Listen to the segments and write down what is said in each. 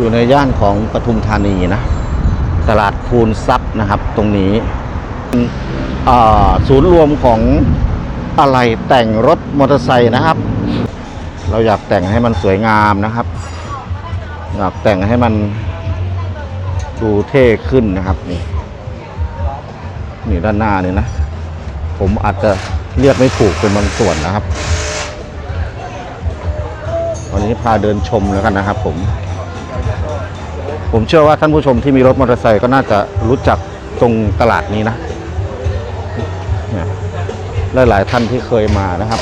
อยู่ในย่านของปทุมธานีนะตลาดคูนทรัพย์นะครับตรงนี้ศูนย์รวมของอะไรแต่งรถมอเตอร์ไซค์นะครับ เราอยากแต่งให้มันสวยงามนะครับ อยากแต่งให้มันดูเท่ขึ้นนะครับนี่นี่ด้านหน้านี่นะ ผมอาจจะเรียกไม่ถูกเป็นบางส่วนนะครับ วันนี้พาเดินชมแล้วกันนะครับผม ผมเชื่อว่าท่านผู้ชมที่มีรถมอเตอร์ไซค์ก็น่าจะรู้จักตรงตลาดนี้นะเนี่ยหลายๆท่านที่เคยมานะครับ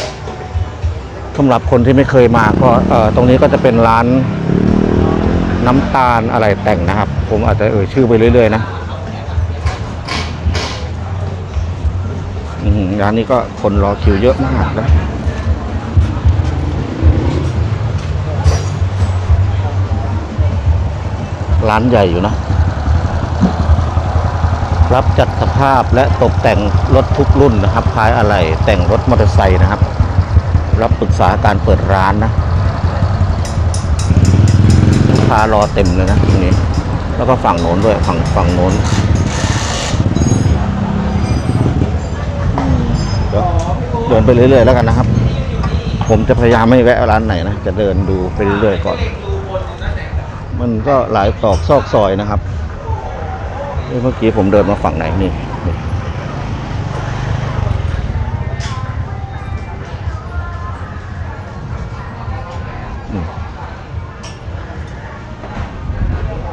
สำหรับคนที่ไม่เคยมาก็เอ่อตรงนี้ก็จะเป็นร้านน้ำตาลอะไรแต่งนะครับ ผมอาจจะเอ่ยชื่อไปเรื่อยๆนะร้านนี้ก็คนรอคิวเยอะมากนะ ร้านใหญ่อยู่นะ รับจัดสภาพและตกแต่งรถทุกรุ่นนะครับคล้ายอะไรแต่งรถมอเตอร์ไซค์นะครับ รับปรึกษาการเปิดร้านนะลูกค้ารอเต็มเลยนะตรงนี้ แล้วก็ฝั่งโน้นด้วยฝั่งฝั่งโน้นเดี๋ยวเดินไปเรื่อยๆแล้วกันนะครับ ผมจะพยายามไม่แวะร้านไหนนะ จะเดินดูไปเรื่อยๆก่อน มันก็หลายตอกซอกซอยนะครับเมื่อกี้ผมเดินมาฝั่งไหนนี่นี่นี่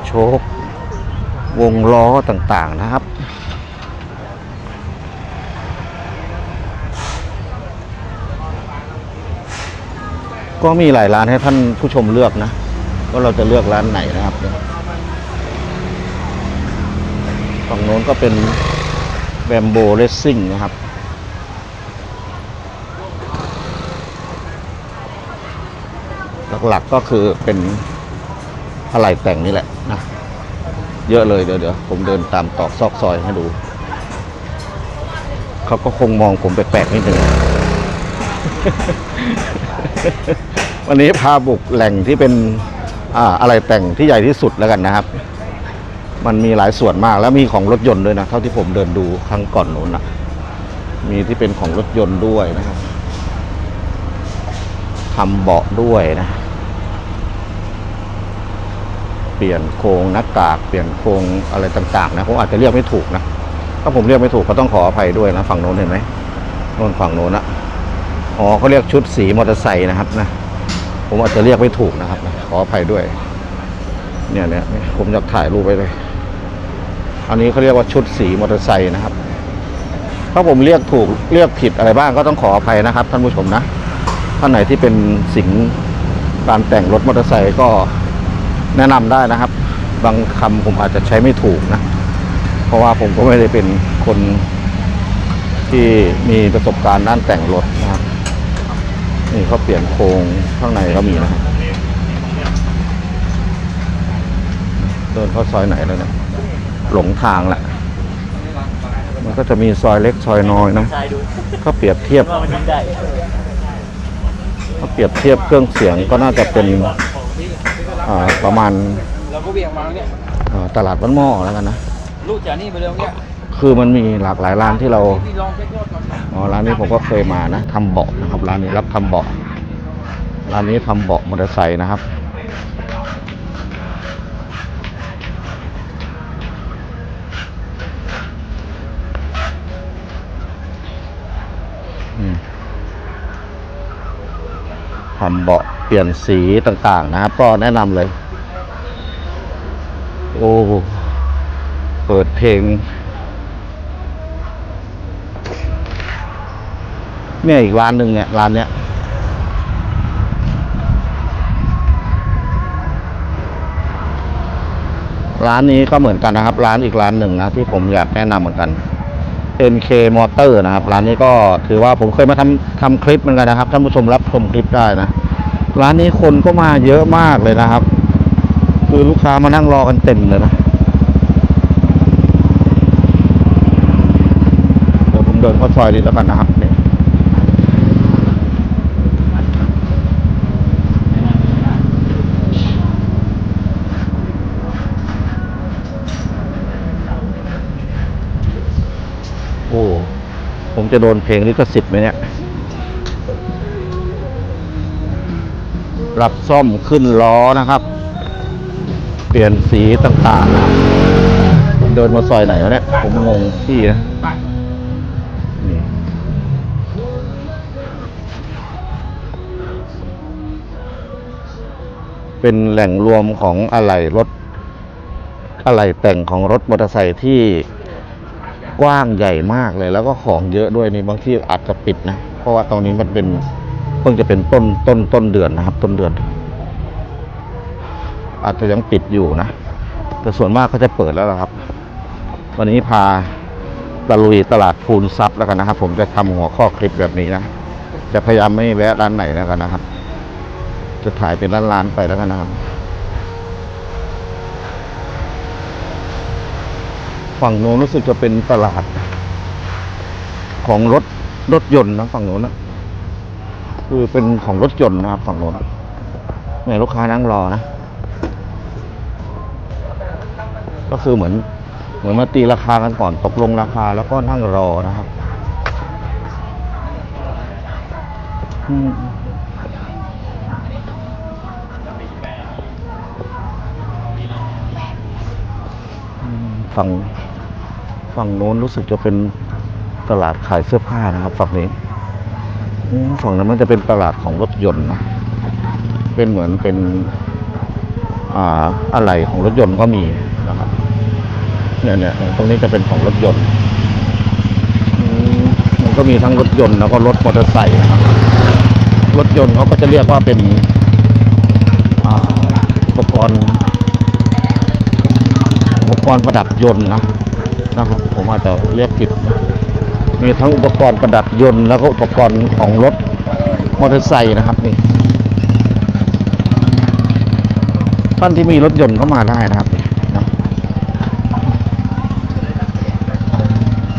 โชควงล้อต่างๆนะครับก็มีหลายร้านให้ท่านผู้ชมเลือกนะ ว่าเราจะเลือกร้านไหนนะครับฝั่งโน้นก็เป็นแบมโบเรสซิ่งนะครับ หลักๆก็คือเป็นอะไรแต่งนี่แหละนะเยอะเลยเดี๋ยวเดี๋ยวผมเดินตามตอกซอกซอยให้ดู เขาก็คงมองผมแปลกๆนิดนึงวันนี้พาบุกแหล่งที่เป็น อ่าอะไรแต่งที่ใหญ่ที่สุดแล้วกันนะครับ มันมีหลายส่วนมากแล้วมีของรถยนต์ด้วยนะเท่าที่ผมเดินดูครั้งก่อนนู้นนะมีที่เป็นของรถยนต์ด้วยนะครับทำเบาะด้วยนะ เปลี่ยนโครงหน้ากาก เปลี่ยนโครงอะไรต่าง ๆ นะผมอาจจะเรียกไม่ถูกนะถ้าผมเรียกไม่ถูกก็ต้องขออภัยด้วยนะฝั่งโน้นเห็นไหมโน้นฝั่งโน้นนะอ๋อเขาเรียกชุดสีมอเตอร์ไซค์นะครับนะ ผมอาจจะเรียกไม่ถูกนะครับ ขออภัยด้วย เนี่ยเนี่ยผมอยากถ่ายรูปไปเลย อันนี้เขาเรียกว่าชุดสีมอเตอร์ไซค์นะครับ ถ้าผมเรียกถูกเรียกผิดอะไรบ้างก็ต้องขออภัยนะครับ ท่านผู้ชมนะท่านไหนที่เป็นสิงการแต่งรถมอเตอร์ไซค์ก็แนะนำได้นะครับ บางคำผมอาจจะใช้ไม่ถูกนะ เพราะว่าผมก็ไม่ได้เป็นคนที่มีประสบการณ์ด้านแต่งรถนะครับ นี่เขาเปลี่ยนโครงข้างในก็มีนะเดินเข้าซอยไหนแล้วเนี่ยหลงทางแหละมันก็จะมีซอยเล็กซอยน้อยนะใช่ดูถ้าเปรียบเทียบว่ามันยิงได้ถ้าเปรียบเทียบเครื่องเสียงก็น่าจะเป็นประมาณตลาดบ้านหม้อแล้วกันนะลูกจากนี่ไปเร็วเนี่ย คือมันมีหลากหลายร้านที่เราอ๋อร้านนี้ผมก็เคยมานะทำเบาะนะครับ ร้านนี้รับทำเบาะร้านนี้ทำเบาะมอเตอร์ไซค์นะครับทำเบาะเปลี่ยนสีต่างๆ นะครับ ก็แนะนำเลย โอ้ เปิดเพลง เนี่ยอีกร้านหนึ่งเนี่ยร้านเนี้ยร้านนี้ก็เหมือนกันนะครับ ร้านอีกร้านหนึ่งนะที่ผมอยากแนะนำเหมือนกัน NK Motor นะครับ ร้านนี้ก็ถือว่าผมเคยมาทำทำคลิปเหมือนกันนะครับท่านผู้ชมรับชมคลิปได้นะ ร้านนี้คนก็มาเยอะมากเลยนะครับ คือลูกค้ามานั่งรอกันเต็มเลยนะเดี๋ยวผมเดินเข้าซอยนี้แล้วกันนะครับเนี่ย ผม จะโดนเพลงลิขสิทธิ์ไหมเนี่ยรับซ่อมขึ้นล้อนะครับ เปลี่ยนสีต่างๆนะเดินมาซอยไหนวะเนี่ย ผมงงที่นะเป็นแหล่งรวมของอะไหล่รถอะไหล่แต่งของรถมอเตอร์ไซค์ที่ กว้างใหญ่มากเลย แล้วก็ของเยอะด้วยนี่บางที่อาจจะปิดนะ เพราะว่าตรงนี้มันเป็นเพิ่งจะเป็นต้นต้นต้นเดือนนะครับ ต้นเดือน อาจจะยังปิดอยู่นะ แต่ส่วนมากเขาจะเปิดแล้วละครับ วันนี้พาตะลุยตลาดภูนทรัพย์แล้วกันนะครับ ผมจะทำหัวข้อคลิปแบบนี้นะ จะพยายามไม่แวะร้านไหนแล้วกันนะครับ จะถ่ายเป็นร้านๆไปแล้วกันนะครับ ฝั่งโน้นรู้สึกจะเป็นตลาด ของรถรถยนต์นะฝั่งโน้นนะคือเป็นของรถยนต์นะครับฝั่งโน้นเนี่ยลูกค้านั่งรอนะ ก็คือเหมือน เหมือนมาตีราคากันก่อนตกลงราคาแล้วก็นั่งรอนะครับอืมฝั่ง ฝั่งโน้นรู้สึกจะเป็นตลาดขายเสื้อผ้านะครับ ฝั่งนี้ฝั่งนั้นมันจะเป็นตลาดของรถยนต์นะเป็นเหมือนเป็นอ่าอะไรของรถยนต์ก็มีนะครับเนี่ยเนี่ยตรงนี้จะเป็นของรถยนต์มันก็มีทั้งรถยนต์แล้วก็รถมอเตอร์ไซค์นะครับรถยนต์เขาก็จะเรียกว่าเป็นอุปกรณ์อุปกรณ์ประดับยนต์นะ นะครับผมอาจจะเรียกผิดนะมีทั้งอุปกรณ์ประดับยนต์ แล้วก็อุปกรณ์ของรถมอเตอร์ไซค์นะครับนี่ท่านที่มีรถยนต์ก็มาได้นะครับนะ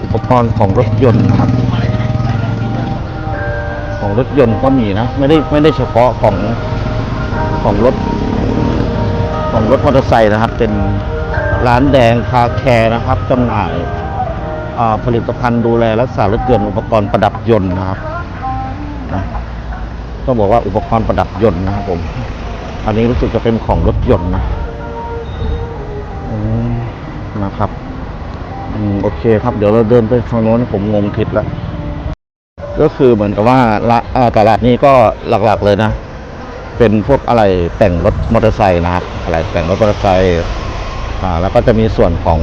อุปกรณ์ของรถยนต์นะครับ ของรถยนต์ก็มีนะ ไม่ได้ไม่ได้เฉพาะของของรถของรถมอเตอร์ไซค์นะครับ เป็น ร้านแดงคาแคร์นะครับจำหน่ายผลิตภัณฑ์ดูแลรักษารถยนต์อุปกรณ์ประดับยนต์นะครับนะต้องบอกว่าอุปกรณ์ประดับยนต์นะครับผม อันนี้รู้สึกจะเป็นของรถยนต์นะนะครับอืมโอเคครับเดี๋ยวเราเดินไปฝั่งโน้นผมงงทิศแล้วก็คือเหมือนกับว่าละอ่าตลาดนี้ก็หลักๆเลยนะ เป็นพวกอะไรแต่งรถมอเตอร์ไซค์นะครับอะไรแต่งรถมอเตอร์ไซค์ อ่าแล้วก็จะมีส่วนของ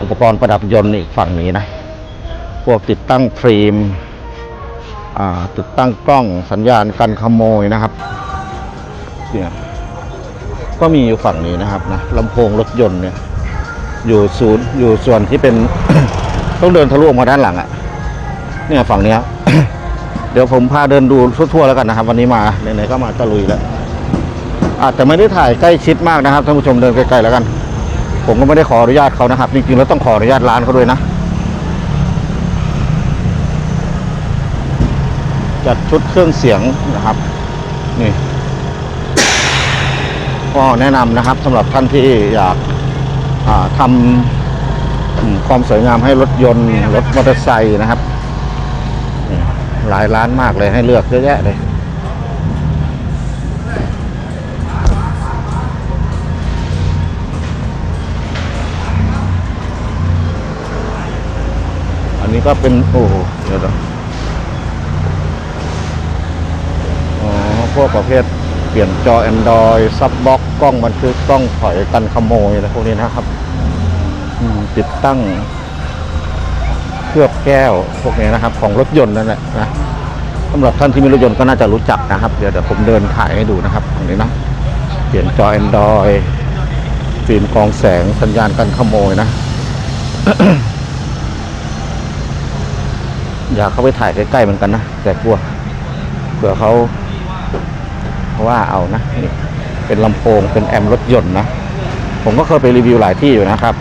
อุปกรณ์ประดับยนต์อีกฝั่งนี้นะ พวกติดตั้งฟิล์มติดตั้งกล้องสัญญาณกันขโมยนะครับเนี่ยก็มีอยู่ฝั่งนี้นะครับนะลำโพงรถยนต์เนี่ย อยู่ศูนย์อยู่ส่วนที่เป็น ต้องเดินทะลุออกมาด้านหลังอะ่ะ เนี่ยฝั่งเนี้ย เดี๋ยวผมพาเดินดูทั่วๆแล้วกันนะครับ วันนี้มาไหนๆก็มาตะลุยแล้ว อาจจะไม่ได้ถ่ายใกล้ชิดมากนะครับท่านผู้ชมเดินใกล้ๆแล้วกัน ผมก็ไม่ได้ขออนุญาตเขานะครับ จริงๆแล้วต้องขออนุญาตร้านเขาด้วยนะ จัดชุดเครื่องเสียงนะครับ นี่ก็แนะนำนะครับสำหรับท่านที่อยากาทำความสวยงามให้รถยนต์ รถมอเตอร์ไซค์นะครับ หลายร้านมากเลยให้เลือกเยอะแยะเลย นนี้ก็เป็นโอ้โหเดี๋ยวนะอ๋อพวกประเภทเปลี่ยนจอ Android ซับบล็อกกล้องบันทึกกล้องถอยกันขโมยอะไรพวกนี้นะครับติดตั้งเคลือบแก้วพวกนี้นะครับ ของรถยนต์นั่นแหละนะสำหรับท่านที่มีรถยนต์ก็น่าจะรู้จักนะครับ เดี๋ยวเดี๋ยวผมเดินถ่ายให้ดูนะครับตรงนี้นะเปลี่ยนจอ Android ฟิล์มกองแสงสัญญาณกันขโมยนะ อยากเข้าไปถ่ายใกล้ๆเหมือนกันนะ แต่กลัวเผื่อเขาว่าเอานะนี่เป็นลำโพงเป็นแอมรถยนต์นะ ผมก็เคยไปรีวิวหลายที่อยู่นะครับ